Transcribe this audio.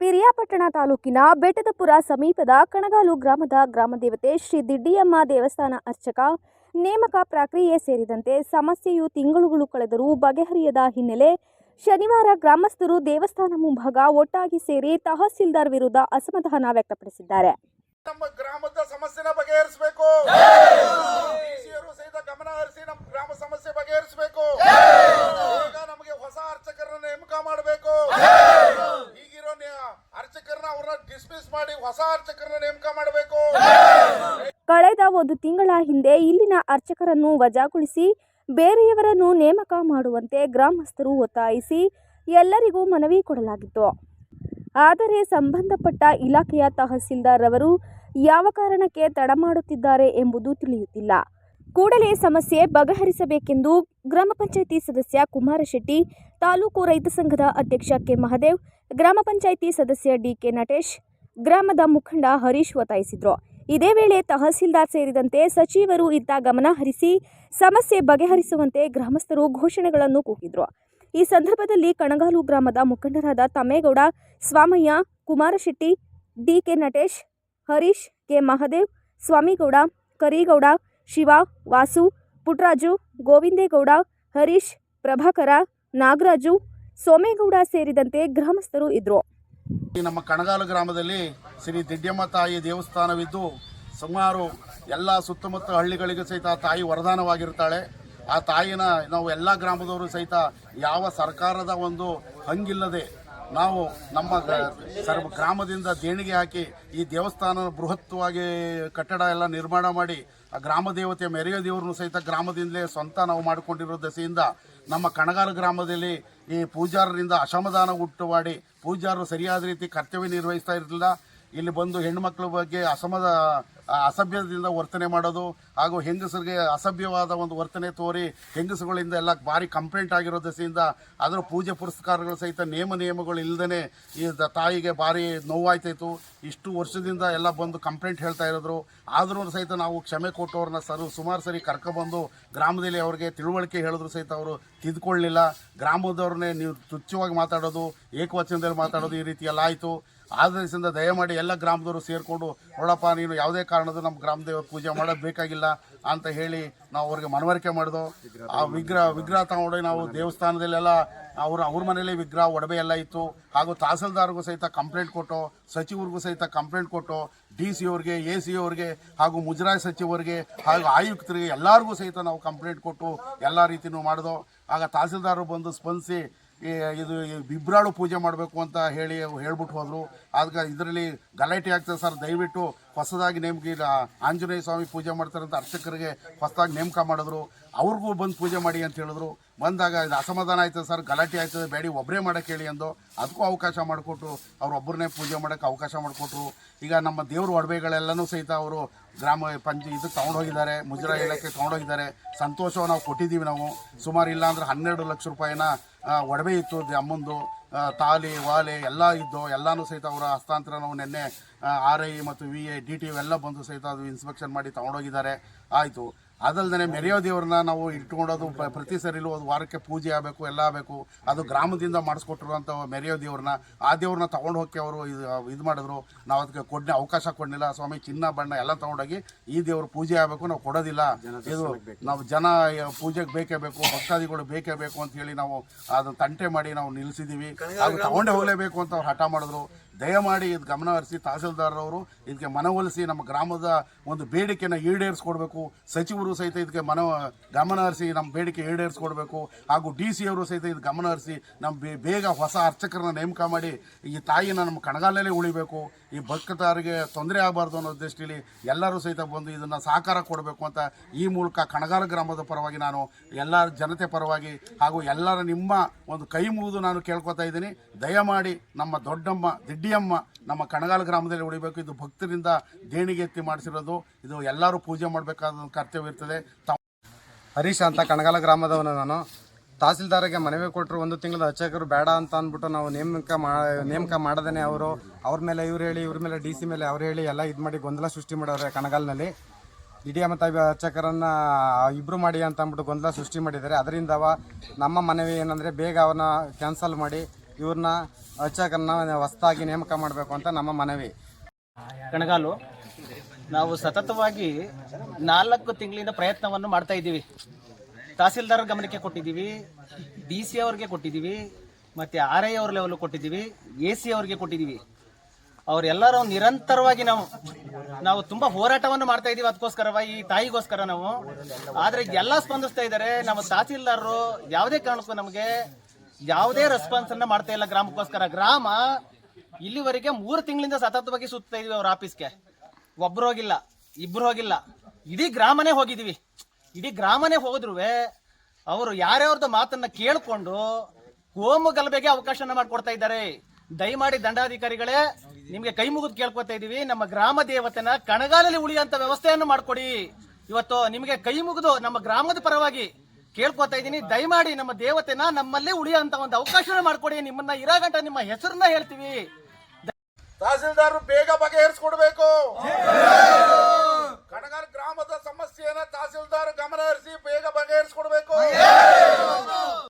ಪಿರಿಯಾಪಟ್ಟಣ ತಾಲೂಕಿನ ಬೆಟ್ಟದಪುರ ಸಮೀಪದ ಕಣಗಾಲು ಗ್ರಾಮದ ಗ್ರಾಮದೇವತೆ ಶ್ರೀ ದಿಡ್ಡಿಯಮ್ಮ ದೇವಸ್ಥಾನ ಅರ್ಚಕ ನೇಮಕ ಪ್ರಕ್ರಿಯೆ ಸೇರಿದಂತೆ ಸಮಸ್ಯೆಯು ತಿಂಗಳುಗಳು ಕಳೆದರೂ ಬಗೆಹರಿಯದ ಹಿನ್ನೆಲೆ ಶನಿವಾರ ಗ್ರಾಮಸ್ಥರು ದೇವಸ್ಥಾನ ಮುಂಭಾಗ ಒಟ್ಟಾಗಿ ಸೇರಿ ತಹಸೀಲ್ದಾರ್ ವಿರುದ್ಧ ಅಸಮಾಧಾನ ವ್ಯಕ್ತಪಡಿಸಿದ್ದಾರೆ. ನಮ್ಮ ಗ್ರಾಮದ ಸಮಸ್ಯೆನ ಬಗೆಹರಿಸಬೇಕು. ಸಹಿತ ಗಮನ ಹರಿಸಿ ನಮ್ಮ ಗ್ರಾಮ ಸಮಸ್ಯೆ ಈಗ ನಮಗೆ ಹೊಸ ಅರ್ಚಕರನ್ನ ನೇಮಕ ಮಾಡಬೇಕು ಈಗಿರೋ ನೇ- ಅರ್ಚಕರನ್ನ ಅವ್ರನ್ನ ಡಿಸ್ಮಿಸ್ ಮಾಡಿ ಹೊಸ ಅರ್ಚಕರನ್ನ ನೇಮಕ ಮಾಡಬೇಕು ಕಳೆದ ಒಂದು ತಿಂಗಳ ಹಿಂದೆ ಇಲ್ಲಿನ ಅರ್ಚಕರನ್ನು ವಜಾಗೊಳಿಸಿ ಬೇರೆಯವರನ್ನು ನೇಮಕ ಮಾಡುವಂತೆ ಗ್ರಾಮಸ್ಥರು ಒತ್ತಾಯಿಸಿ ಎಲ್ಲರಿಗೂ ಮನವಿ ಕೊಡಲಾಗಿತ್ತು. ಆದರೆ ಸಂಬಂಧಪಟ್ಟ ಇಲಾಖೆಯ ತಹಸೀಲ್ದಾರ್ ಅವರು ಯಾವ ಕಾರಣಕ್ಕೆ ತಡ ಮಾಡುತ್ತಿದ್ದಾರೆ ಎಂಬುದು ತಿಳಿಯುತ್ತಿಲ್ಲ. ಕೂಡಲೇ ಸಮಸ್ಯೆ ಬಗೆಹರಿಸಬೇಕೆಂದು ಗ್ರಾಮ ಪಂಚಾಯಿತಿ ಸದಸ್ಯ ಕುಮಾರಶೆಟ್ಟಿ, ತಾಲೂಕು ರೈತ ಸಂಘದ ಅಧ್ಯಕ್ಷ ಕೆ. ಮಹದೇವ್, ಗ್ರಾಮ ಪಂಚಾಯಿತಿ ಸದಸ್ಯ ಡಿಕೆ ನಟೇಶ್, ಗ್ರಾಮದ ಮುಖಂಡ ಹರೀಶ್ ಒತ್ತಾಯಿಸಿದ್ರು. ಇದೇ ವೇಳೆ ತಹಸೀಲ್ದಾರ್ ಸೇರಿದಂತೆ ಸಚಿವರು ಇತ್ತ ಗಮನ ಹರಿಸಿ ಸಮಸ್ಯೆ ಬಗೆಹರಿಸುವಂತೆ ಗ್ರಾಮಸ್ಥರು ಘೋಷಣೆಗಳನ್ನು ಕೂಗಿದ್ರು. ಈ ಸಂದರ್ಭದಲ್ಲಿ ಕಣಗಾಲು ಗ್ರಾಮದ ಮುಖಂಡರಾದ Thammegowda Swamaiah, Kumarashetty D K Natesh, Harish K. Mahadev, Swamigowda, Karigowda, Shiva, Vasu, Putraju, Govindegowda, Harish, Prabhakara, Nagaraju, Somegowda ಸೇರಿದಂತೆ ಗ್ರಾಮಸ್ಥರು ಇದ್ರು. ಈ ನಮ್ಮ ಕಣಗಾಲು ಗ್ರಾಮದಲ್ಲಿ ಶ್ರೀ ದಿಡ್ಡಮ್ಮ ತಾಯಿ ದೇವಸ್ಥಾನವಿದ್ದು ಸುಮಾರು ಎಲ್ಲ ಸುತ್ತಮುತ್ತ ಹಳ್ಳಿಗಳಿಗೂ ಸಹಿತ ಆ ತಾಯಿ ವರದಾನವಾಗಿರ್ತಾಳೆ. ಆ ತಾಯಿನ ನಾವು ಎಲ್ಲ ಗ್ರಾಮದವರು ಸಹಿತ ಯಾವ ಸರ್ಕಾರದ ಒಂದು ಹಂಗಿಲ್ಲದೆ ನಾವು ನಮ್ಮ ಸರ್ವ ಗ್ರಾಮದಿಂದ ದೇಣಿಗೆ ಹಾಕಿ ಈ ದೇವಸ್ಥಾನ ಬೃಹತ್ವಾಗಿ ಕಟ್ಟಡ ಎಲ್ಲ ನಿರ್ಮಾಣ ಮಾಡಿ ಆ ಗ್ರಾಮ ದೇವತೆ ಮೆರೆಯ ದೇವರನ್ನು ಸಹಿತ ಗ್ರಾಮದಿಂದಲೇ ಸ್ವಂತ ನಾವು ಮಾಡಿಕೊಂಡಿರೋ ದಸೆಯಿಂದ ನಮ್ಮ ಕಣಗಾಲ ಗ್ರಾಮದಲ್ಲಿ ಈ ಪೂಜಾರರಿಂದ ಅಸಮಾಧಾನ ಹುಟ್ಟು ಮಾಡಿ ಪೂಜಾರರು ಸರಿಯಾದ ರೀತಿ ಕರ್ತವ್ಯ ನಿರ್ವಹಿಸ್ತಾ ಇರಲಿಲ್ಲ. ಇಲ್ಲಿ ಬಂದು ಹೆಣ್ಣುಮಕ್ಕಳ ಬಗ್ಗೆ ಅಸಮದ ಆ, ಅಸಭ್ಯದಿಂದ ವರ್ತನೆ ಮಾಡೋದು ಹಾಗೂ ಹೆಂಗಸರಿಗೆ ಅಸಭ್ಯವಾದ ಒಂದು ವರ್ತನೆ ತೋರಿ ಹೆಂಗಸುಗಳಿಂದ ಎಲ್ಲ ಭಾರಿ ಕಂಪ್ಲೇಂಟ್ ಆಗಿರೋ ದಸೆಯಿಂದ ಅದರ ಪೂಜೆ ಪುರಸ್ಕಾರಗಳು ಸಹಿತ ನೇಮ ನಿಯಮಗಳು ಇಲ್ಲದೇ ಈ ತಾಯಿಗೆ ಭಾರಿ ನೋವಾಯ್ತಾಯಿತು. ಇಷ್ಟು ವರ್ಷದಿಂದ ಎಲ್ಲ ಬಂದು ಕಂಪ್ಲೇಂಟ್ ಹೇಳ್ತಾ ಇರೋದ್ರು. ಆದರೂ ಸಹಿತ ನಾವು ಕ್ಷಮೆ ಕೊಟ್ಟವ್ರನ್ನ ಸರು, ಸುಮಾರು ಸರಿ ಕರ್ಕೊಬಂದು ಗ್ರಾಮದಲ್ಲಿ ಅವ್ರಿಗೆ ತಿಳುವಳಿಕೆ ಹೇಳಿದ್ರು ಸಹಿತ ಅವರು ತಿದ್ಕೊಳ್ಳಿಲ್ಲ ಗ್ರಾಮದವ್ರನ್ನೇ ನೀವು ತುಚ್ಛವಾಗಿ ಮಾತಾಡೋದು, ಏಕವಚನದಲ್ಲಿ ಮಾತಾಡೋದು ಈ ರೀತಿ ಎಲ್ಲ ಆಯಿತು. ಆಧರಿಸಿಂದ ದಯಮಾಡಿ ಎಲ್ಲ ಗ್ರಾಮದವರು ಸೇರಿಕೊಂಡು, ನೋಡಪ್ಪ, ನೀನು ಯಾವುದೇ ಕಾರಣದ ನಮ್ಮ ಗ್ರಾಮದೇವ ಪೂಜೆ ಮಾಡೋದು ಬೇಕಾಗಿಲ್ಲ ಅಂತ ಹೇಳಿ ನಾವು ಅವ್ರಿಗೆ ಮನವರಿಕೆ ಮಾಡಿದೋ. ಆ ವಿಗ್ರಹ ವಿಗ್ರಹ ತಗೊಂಡು ನಾವು ದೇವಸ್ಥಾನದಲ್ಲೆಲ್ಲ ಅವ್ರ ಅವ್ರ ಮನೇಲಿ ವಿಗ್ರಹ, ಒಡವೆ ಎಲ್ಲ ಇತ್ತು. ಹಾಗೂ ತಹಸೀಲ್ದಾರ್ಗೂ ಸಹಿತ ಕಂಪ್ಲೇಂಟ್ ಕೊಟ್ಟು, ಸಚಿವರಿಗೂ ಸಹಿತ ಕಂಪ್ಲೇಂಟ್ ಕೊಟ್ಟು, ಡಿ ಸಿ ಅವ್ರಿಗೆ, ಎ ಸಿ ಅವ್ರಿಗೆ, ಹಾಗೂ ಮುಜರಾಯಿ ಸಚಿವರಿಗೆ, ಹಾಗೂ ಆಯುಕ್ತರಿಗೆ ಎಲ್ಲರಿಗೂ ಸಹಿತ ನಾವು ಕಂಪ್ಲೇಂಟ್ ಕೊಟ್ಟು ಎಲ್ಲ ರೀತಿಯೂ ಮಾಡಿದೋ. ಆಗ ತಹಸೀಲ್ದಾರರು ಬಂದು ಸ್ಪಂದಿಸಿ ಇದು ಬಿಬ್ರಾಳು ಪೂಜೆ ಮಾಡಬೇಕು ಅಂತ ಹೇಳಿ ಹೇಳ್ಬಿಟ್ಟು ಹೋದರು. ಅದಕ್ಕೆ ಇದರಲ್ಲಿ ಗಲಾಟೆ ಆಗ್ತದೆ ಸರ್ ದಯವಿಟ್ಟು ಹೊಸದಾಗಿ ನೇಮಕ ಆಂಜನೇಯ ಸ್ವಾಮಿ ಪೂಜೆ ಮಾಡ್ತಾರಂತ ಅರ್ಚಕರಿಗೆ ಹೊಸದಾಗಿ ನೇಮಕ ಮಾಡಿದ್ರು. ಅವ್ರಿಗೂ ಬಂದು ಪೂಜೆ ಮಾಡಿ ಅಂತ ಹೇಳಿದ್ರು. ಬಂದಾಗ ಇದು ಅಸಮಾಧಾನ ಆಯ್ತದೆ ಸರ್, ಗಲಾಟೆ ಆಯ್ತದೆ, ಬೇಡಿ ಒಬ್ಬರೇ ಮಾಡಕ್ಕೆ ಹೇಳಿ ಅಂದು. ಅದಕ್ಕೂ ಅವಕಾಶ ಮಾಡಿಕೊಟ್ರು. ಒಬ್ಬರನ್ನೇ ಪೂಜೆ ಮಾಡೋಕ್ಕೆ ಅವಕಾಶ ಮಾಡಿಕೊಟ್ರು. ಈಗ ನಮ್ಮ ದೇವ್ರ ಒಡವೆಗಳೆಲ್ಲನೂ ಸಹಿತ ಅವರು ಗ್ರಾಮ ಪಂಚ, ಇದಕ್ಕೆ ತೊಗೊಂಡೋಗಿದ್ದಾರೆ. ಮುಜರಾ ಇಲಾಖೆ ತೊಗೊಂಡೋಗಿದ್ದಾರೆ. ಸಂತೋಷವನ್ನು ನಾವು ಕೊಟ್ಟಿದ್ದೀವಿ ನಾವು. ಸುಮಾರು ಇಲ್ಲಾಂದ್ರೆ ಹನ್ನೆರಡು ಲಕ್ಷ ರೂಪಾಯಿನ ಒಡವೆ ಇತ್ತು ಅಮ್ಮಂದು. ತಾಲಿ, ವಾಲೆ ಎಲ್ಲ ಇದ್ದು ಎಲ್ಲನೂ ಸಹಿತ ಅವರ ಹಸ್ತಾಂತರ ನಾವು ನಿನ್ನೆ ಆರ್ ಐ ಮತ್ತು ವಿ ಎ ಡಿ ಟಿ ಎಲ್ಲ ಬಂದು ಸಹಿತ ಅದು ಇನ್ಸ್ಪೆಕ್ಷನ್ ಮಾಡಿ ತಗೊಂಡೋಗಿದ್ದಾರೆ. ಆಯಿತು. ಅದಲ್ಲದೆ ಮೆರೆಯೋ ದೇವ್ರನ್ನ ನಾವು ಇಟ್ಕೊಂಡೋದು ಪ್ರ- ಪ್ರತಿ ಸರಿಲೂ ಒಂದು ವಾರಕ್ಕೆ ಪೂಜೆ ಆಗಬೇಕು ಎಲ್ಲ ಆಗಬೇಕು. ಅದು ಗ್ರಾಮದಿಂದ ಮಾಡಿಸ್ಕೊಟ್ಟಿರುವಂಥ ಮೆರೆಯೋ ದೇವ್ರನ್ನ ಆ ದೇವ್ರನ್ನ ತೊಗೊಂಡು ಹೋಗಿ ಅವರು ಇದು ಇದು ಮಾಡಿದ್ರು. ನಾವು ಅದಕ್ಕೆ ಕೊಡ್ನೆ ಅವಕಾಶ ಕೊಡಲಿಲ್ಲ ಸ್ವಾಮಿ ಚಿನ್ನ ಬಣ್ಣ ಎಲ್ಲ ತೊಗೊಂಡೋಗಿ ಈ ದೇವ್ರ ಪೂಜೆ ಆಗಬೇಕು ನಾವು ಕೊಡೋದಿಲ್ಲ. ಇದು ನಾವು ಜನ ಪೂಜೆಗೆ ಬೇಕೇ ಬೇಕು ಭಕ್ತಾದಿಗಳು ಬೇಕೇ ಬೇಕು ಅಂತ ಹೇಳಿ ನಾವು ಅದನ್ನು ತಂಟೆ ಮಾಡಿ ನಾವು ನಿಲ್ಲಿಸಿದ್ದೀವಿ ಅದು ತಗೊಂಡೇ ಹೋಗಲೇಬೇಕು ಅಂತ ಅವ್ರು ಹಠ ಮಾಡಿದ್ರು. ದಯಮಾಡಿ ಇದು ಗಮನ ಹರಿಸಿ ತಹಸೀಲ್ದಾರರವರು ಇದಕ್ಕೆ ಮನವೊಲಿಸಿ ನಮ್ಮ ಗ್ರಾಮದ ಒಂದು ಬೇಡಿಕೆನ ಈಡೇರಿಸ್ಕೊಡ್ಬೇಕು. ಸಚಿವರು ಸಹಿತ ಇದಕ್ಕೆ ಮನ ಗಮನ ಹರಿಸಿ ನಮ್ಮ ಬೇಡಿಕೆ ಈಡೇರಿಸ್ಕೊಡ್ಬೇಕು. ಹಾಗೂ ಡಿ ಸಿ ಅವರು ಸಹಿತ ಇದು ಗಮನ ಹರಿಸಿ ನಮ್ಮ ಬೇಗ ಹೊಸ ಅರ್ಚಕರನ್ನ ನೇಮಕ ಮಾಡಿ ಈ ತಾಯಿನ ನಮ್ಮ ಕಣಗಾಲಲ್ಲೇ ಉಳಿಬೇಕು. ಈ ಭಕ್ತಾರಿಗೆ ತೊಂದರೆ ಆಗಬಾರ್ದು ಅನ್ನೋ ದೃಷ್ಟಿಯಲ್ಲಿ ಎಲ್ಲರೂ ಸಹಿತ ಬಂದು ಇದನ್ನು ಸಹಕಾರ ಕೊಡಬೇಕು ಅಂತ ಈ ಮೂಲಕ ಕಣಗಾಲ ಗ್ರಾಮದ ಪರವಾಗಿ ನಾನು ಎಲ್ಲ ಜನತೆ ಪರವಾಗಿ ಹಾಗೂ ಎಲ್ಲರ ನಿಮ್ಮ ಒಂದು ಕೈ ಮುಗಿದು ನಾನು ಕೇಳ್ಕೊತಾ ಇದ್ದೀನಿ. ದಯಮಾಡಿ ನಮ್ಮ ದೊಡ್ಡಮ್ಮ ದಿಡ್ಡಿಯಮ್ಮ ನಮ್ಮ ಕಣಗಾಲ ಗ್ರಾಮದಲ್ಲಿ ಉಳಿಬೇಕು. ಇದು ಭಕ್ತರಿಂದ ದೇಣಿಗೆ ಎತ್ತಿ ಮಾಡಿಸಿರೋದು. ಇದು ಎಲ್ಲರೂ ಪೂಜೆ ಮಾಡಬೇಕಾದ ಕರ್ತವ್ಯ ಇರ್ತದೆ. ಹರೀಶ್ ಅಂತ ಕಣಗಾಲ ಗ್ರಾಮದವನು ನಾನು. ತಹಸೀಲ್ದಾರಿಗೆ ಮನವಿ ಕೊಟ್ಟರು ಒಂದು ತಿಂಗಳ ಅರ್ಚಕರು ಬೇಡ ಅಂತ ಅಂದ್ಬಿಟ್ಟು ನಾವು ನೇಮಕ ಮಾ, ನೇಮಕ ಮಾಡದೇ ಅವರು. ಅವ್ರ ಮೇಲೆ ಇವ್ರು ಹೇಳಿ, ಇವ್ರ ಮೇಲೆ ಡಿ ಸಿ ಮೇಲೆ ಅವ್ರು ಹೇಳಿ ಎಲ್ಲ ಇದು ಮಾಡಿ ಗೊಂದಲ ಸೃಷ್ಟಿ ಮಾಡವ್ರೆ ಕಣಗಾಲ್ನಲ್ಲಿ. ಇಡೀ ಮತ್ತು ಅರ್ಚಕರನ್ನ ಇಬ್ರು ಮಾಡಿ ಅಂತ ಅಂದ್ಬಿಟ್ಟು ಗೊಂದಲ ಸೃಷ್ಟಿ ಮಾಡಿದ್ದಾರೆ. ಅದರಿಂದ ಅವ ನಮ್ಮ ಮನವಿ ಏನಂದರೆ ಬೇಗ ಅವನ್ನ ಕ್ಯಾನ್ಸಲ್ ಮಾಡಿ ಇವ್ರನ್ನ ಅರ್ಚಕರನ್ನ ಹೊಸದಾಗಿ ನೇಮಕ ಮಾಡಬೇಕು ಅಂತ ನಮ್ಮ ಮನವಿ. ಕಣಗಾಲು, ನಾವು ಸತತವಾಗಿ ನಾಲ್ಕು ತಿಂಗಳಿಂದ ಪ್ರಯತ್ನವನ್ನು ಮಾಡ್ತಾ ಇದ್ದೀವಿ. ತಹಸೀಲ್ದಾರ್ ಗಮನಕ್ಕೆ ಕೊಟ್ಟಿದ್ದೀವಿ, ಡಿ ಸಿ ಅವ್ರಿಗೆ ಕೊಟ್ಟಿದ್ದೀವಿ, ಮತ್ತು ಆರ್ ಐ ಅವ್ರ ಲೆವೆಲ್ ಕೊಟ್ಟಿದ್ದೀವಿ, ಎ ಸಿ ಅವ್ರಿಗೆ ಕೊಟ್ಟಿದ್ದೀವಿ. ಅವರೆಲ್ಲರೂ ನಿರಂತರವಾಗಿ ನಾವು ನಾವು ತುಂಬ ಹೋರಾಟವನ್ನು ಮಾಡ್ತಾ ಇದ್ದೀವಿ ಅದಕ್ಕೋಸ್ಕರವಾಗಿ ಈ ತಾಯಿಗೋಸ್ಕರ ನಾವು. ಆದರೆ ಎಲ್ಲ ಸ್ಪಂದಿಸ್ತಾ ಇದ್ದಾರೆ, ನಮ್ಮ ತಹಸೀಲ್ದಾರರು ಯಾವುದೇ ಕಾರಣಕ್ಕೂ ನಮಗೆ ಯಾವುದೇ ರೆಸ್ಪಾನ್ಸ್ ಅನ್ನ ಮಾಡ್ತಾ ಇಲ್ಲ ಗ್ರಾಮಕ್ಕೋಸ್ಕರ. ಗ್ರಾಮ ಇಲ್ಲಿವರೆಗೆ ಮೂರು ತಿಂಗಳಿಂದ ಸತತವಾಗಿ ಸುತ್ತಾ ಇದೀವಿ ಅವ್ರ ಆಫೀಸ್ಗೆ ಒಬ್ರು ಹೋಗಿಲ್ಲ, ಇಬ್ರು ಹೋಗಿಲ್ಲ. ಇಡೀ ಗ್ರಾಮನೇ ಹೋಗಿದೀವಿ. ಇಡೀ ಗ್ರಾಮನೇ ಹೋದ್ರು ಅವರು ಯಾರ್ಯಾವ್ರದ್ದು ಮಾತನ್ನ ಕೇಳಿಕೊಂಡು ಕೋಮು ಗಲಭೆಗೆ ಅವಕಾಶನ ಮಾಡಿಕೊಡ್ತಾ ಇದ್ದಾರೆ. ದಯಮಾಡಿ ದಂಡಾಧಿಕಾರಿಗಳೇ, ನಿಮ್ಗೆ ಕೈ ಮುಗಿದು ಕೇಳ್ಕೊತಾ ಇದೀವಿ. ನಮ್ಮ ಗ್ರಾಮ ದೇವತೆನ ಕಣಗಾಲಲ್ಲಿ ಉಳಿಯುವಂತ ವ್ಯವಸ್ಥೆಯನ್ನು ಮಾಡ್ಕೊಡಿ. ಇವತ್ತು ನಿಮಗೆ ಕೈ ಮುಗಿದು ನಮ್ಮ ಗ್ರಾಮದ ಪರವಾಗಿ ಕೇಳ್ಕೊತಾ ಇದ್ದೀನಿ. ದಯಮಾಡಿ ನಮ್ಮ ದೇವತೆನ ನಮ್ಮಲ್ಲೇ ಉಳಿಯೋ ಅಂತ ಒಂದು ಅವಕಾಶ ಮಾಡ್ಕೊಡಿ. ನಿಮ್ಮನ್ನ ಇರಾಗಂಟ ನಿಮ್ಮ ಹೆಸರನ್ನ ಹೇಳ್ತೀವಿ. ತಹಸೀಲ್ದಾರ್ ಬೇಗ ಬಗೆಹರಿಸ್ಕೊಡ್ಬೇಕು. ಕಡಗಾರ್ ಗ್ರಾಮದ ಸಮಸ್ಯೆಯನ್ನ ತಹಸೀಲ್ದಾರ್ ಗಮನ ಹರಿಸಿ ಬೇಗ ಬಗೆಹರಿಸ್ಕೊಡ್ಬೇಕು.